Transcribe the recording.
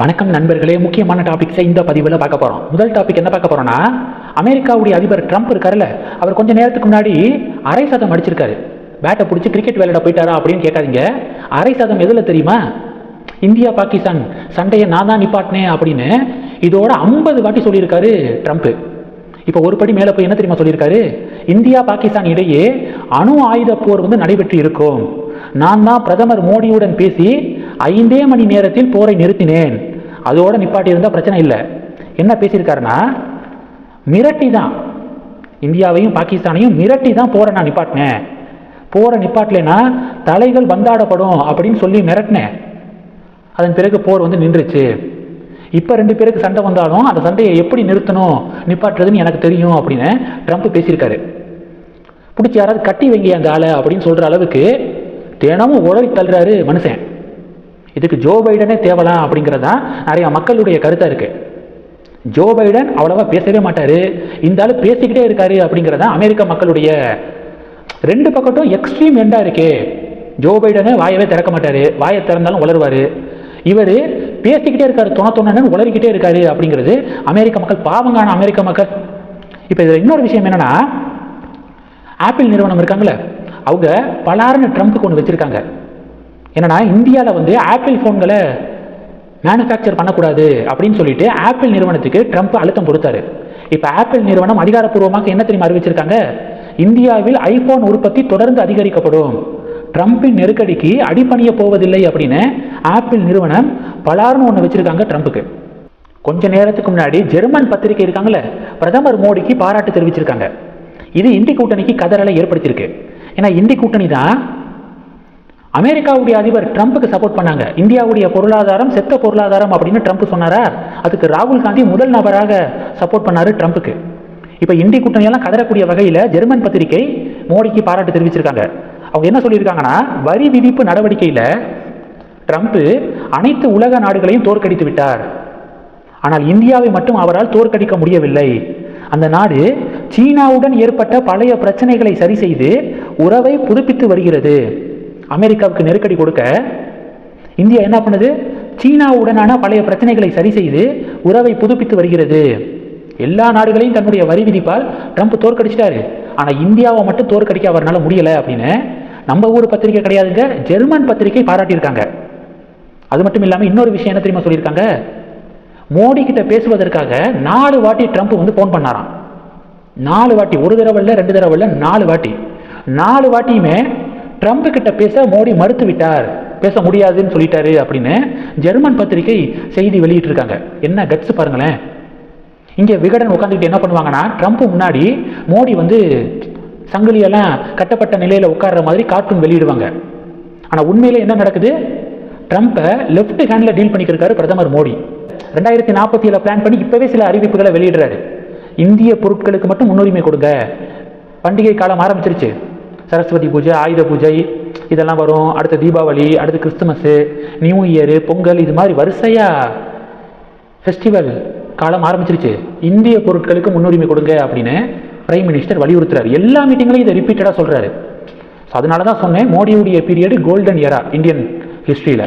வணக்கம் நண்பர்களே முக்கியமான டாபிக்ஸை இந்த பதிவில் பார்க்க போகிறோம் முதல் டாபிக் என்ன பார்க்க போகிறோம்னா அமெரிக்காவுடைய அதிபர் ட்ரம்ப் இருக்காருல்ல அவர் கொஞ்ச நேரத்துக்கு முன்னாடி அரை சதம் அடிச்சிருக்காரு. பேட்டை பிடிச்சி கிரிக்கெட் விளையாட போயிட்டாரா அப்படின்னு கேட்காதீங்க. அரை சதம் எதில் தெரியுமா? இந்தியா பாகிஸ்தான் சண்டையை நான் தான் நிப்பாட்டினேன் அப்படின்னு இதோட ஐம்பது வாட்டி சொல்லியிருக்காரு ட்ரம்ப்பு இப்போ ஒரு படி மேலே போய் என்ன தெரியுமா சொல்லியிருக்காரு? இந்தியா பாகிஸ்தான் இடையே அணு ஆயுத போர் வந்து நடைபெற்று இருக்கும். நான் தான் பிரதமர் மோடியுடன் பேசி ஐந்தே மணி நேரத்தில் போரை நிறுத்தினேன். அதோட நிப்பாட்டி இருந்தால் பிரச்சனை இல்லை. என்ன பேசியிருக்காருன்னா மிரட்டி தான் இந்தியாவையும் பாகிஸ்தானையும் மிரட்டி தான் போரை நான் நிப்பாட்டினேன். போரை நிப்பாட்டலைன்னா தலைகள் வந்தாடப்படும் அப்படின்னு சொல்லி மிரட்டினேன். அதன் பிறகு போர் வந்து நின்றுச்சு. இப்போ ரெண்டு பேருக்கு சண்டை வந்தாலும் அந்த சண்டையை எப்படி நிறுத்தணும் நிப்பாட்டுறதுன்னு எனக்கு தெரியும் அப்படின்னு ட்ரம்ப் பேசியிருக்காரு. பிடிச்சி யாராவது கட்டி வைங்க அந்த ஆளை அப்படின்னு சொல்கிற அளவுக்கு தினமும் உழவி தள்ளுறாரு மனுஷன். இதுக்கு ஜோ பைடனே தேவலாம் அப்படிங்கிறது தான் நிறைய மக்களுடைய கருத்தாக இருக்குது ஜோ பைடன் அவ்வளோவா பேசவே மாட்டார். இந்த ஆள் பேசிக்கிட்டே இருக்காரு அப்படிங்கிறது தான் அமெரிக்க மக்களுடைய ரெண்டு பக்கட்டும் எக்ஸ்ட்ரீம் எண்டாக இருக்கே. ஜோ பைடனே வாயவே திறக்க மாட்டார். வாயை திறந்தாலும் உளருவார். இவர் பேசிக்கிட்டே இருக்காரு துணை தொண்ணன்னு உளறிக்கிட்டே இருக்காரு அப்படிங்கிறது அமெரிக்க மக்கள் பாவங்கான அமெரிக்க மக்கள். இப்போ இதில் இன்னொரு விஷயம் என்னன்னா ஆப்பிள் நிறுவனம் இருக்காங்களே அவங்க பலாருன்னு ட்ரம்ப்புக்கு ஒன்று வச்சுருக்காங்க. என்னன்னா இந்தியாவில் வந்து ஆப்பிள் ஃபோன்களை மேனுஃபேக்சர் பண்ணக்கூடாது அப்படின்னு சொல்லிட்டு ஆப்பிள் நிறுவனத்துக்கு ட்ரம்ப் அழுத்தம் கொடுத்தாரு. இப்போ ஆப்பிள் நிறுவனம் அதிகாரப்பூர்வமாக என்ன தெரியுமா அறிவிச்சிருக்காங்க? இந்தியாவில் ஐபோன் உற்பத்தி தொடர்ந்து அதிகரிக்கப்படும். ட்ரம்ப்பின் நெருக்கடிக்கு அடிப்பணிய போவதில்லை அப்படின்னு ஆப்பிள் நிறுவனம் பலாருன்னு ஒன்று வச்சுருக்காங்க ட்ரம்ப்புக்கு. கொஞ்ச நேரத்துக்கு முன்னாடி ஜெர்மன் பத்திரிகை இருக்காங்களே பிரதமர் மோடிக்கு பாராட்டு தெரிவிச்சிருக்காங்க. இது இந்தி கூட்டணிக்கு கதறலை ஏற்படுத்தியிருக்கு. ஏன்னா இந்தி கூட்டணி தான் அமெரிக்காவுடைய அதிபர் ட்ரம்ப்புக்கு சப்போர்ட் பண்ணாங்க. இந்தியாவுடைய பொருளாதாரம் செத்த பொருளாதாரம் அப்படின்னு ட்ரம்ப் சொன்னாரா? அதுக்கு ராகுல் காந்தி முதல் நபராக சப்போர்ட் பண்ணாரு ட்ரம்ப்புக்கு இப்போ இந்தி கூட்டணியெல்லாம் கதறக்கூடிய வகையில் ஜெர்மன் பத்திரிகை மோடிக்கு பாராட்டு தெரிவிச்சிருக்காங்க. அவங்க என்ன சொல்லியிருக்காங்கன்னா வரி விதிப்பு நடவடிக்கையில் ட்ரம்ப்பு அனைத்து உலக நாடுகளையும் தோற்கடித்து விட்டார். ஆனால் இந்தியாவை மட்டும் அவரால் தோற்கடிக்க முடியவில்லை. அந்த நாடு சீனாவுடன் ஏற்பட்ட பழைய பிரச்சனைகளை சரி செய்து உறவை புதுப்பித்து வருகிறது. அமெரிக்காவுக்கு நெருக்கடி கொடுக்க இந்தியா என்ன பண்ணுது? சீனாவுடனான பழைய பிரச்சனைகளை சரி செய்து உறவை புதுப்பித்து வருகிறது. எல்லா நாடுகளையும் தன்னுடைய வரி விதிப்பால் ட்ரம்ப் தோற்கடிச்சிட்டாரு. ஆனால் இந்தியாவை மட்டும் தோற்கடிக்க அவரால் முடியலை அப்படின்னு நம்ம ஊர் பத்திரிகை கிடையாதுங்க ஜெர்மன் பத்திரிகை பாராட்டியிருக்காங்க. அது மட்டும் இல்லாமல் இன்னொரு விஷயம் என்ன தெரியுமா சொல்லியிருக்காங்க? மோடி கிட்ட பேசுவதற்காக நாலு வாட்டி ட்ரம்ப் வந்து ஃபோன் பண்ணாராம். நாலு வாட்டி ஒரு தடவை இல்லை ரெண்டு தடவை இல்லை நாலு வாட்டி. நாலு வாட்டியுமே ட்ரம்ப் கிட்ட பேச மோடி மறுத்து விட்டார் பேச முடியாதுன்னு சொல்லிட்டாரு அப்படின்னு ஜெர்மன் பத்திரிகை செய்தி வெளியிட்டிருக்காங்க. என்ன கட்ஸ் பாருங்களேன். இங்கே விகடன் உட்காந்துக்கிட்டு என்ன பண்ணுவாங்கன்னா ட்ரம்ப் முன்னாடி மோடி வந்து சங்கிலியெல்லாம் கட்டப்பட்ட நிலையில் உட்கார்ற மாதிரி கார்ட்டூன் வெளியிடுவாங்க. ஆனால் உண்மையில் என்ன நடக்குது? ட்ரம்ப்பை லெஃப்ட் ஹேண்டில் டீல் பண்ணிக்கிருக்காரு பிரதமர் மோடி. ரெண்டாயிரத்தி நாற்பத்தி ஏழு பிளான் பண்ணி இப்போவே சில அறிவிப்புகளை வெளியிடுறாரு. இந்திய பொருட்களுக்கு மட்டும் முன்னுரிமை கொடுங்க. பண்டிகை காலம் ஆரம்பிச்சிருச்சு. சரஸ்வதி பூஜை ஆயுத பூஜை இதெல்லாம் வரும். அடுத்த தீபாவளி அடுத்து கிறிஸ்துமஸ்ஸு நியூ இயரு பொங்கல் இது மாதிரி வரிசையாக ஃபெஸ்டிவல் காலம் ஆரம்பிச்சிருச்சு. இந்திய பொருட்களுக்கு முன்னுரிமை கொடுங்க அப்படின்னு பிரைம் மினிஸ்டர் வலியுறுத்துறாரு. எல்லா மீட்டிங்லையும் இதை ரிப்பீட்டடாக சொல்கிறாரு ஸோ அதனால தான் சொன்னேன் மோடியுடைய பீரியடு கோல்டன் இயரா இந்தியன் ஹிஸ்ட்ரியில்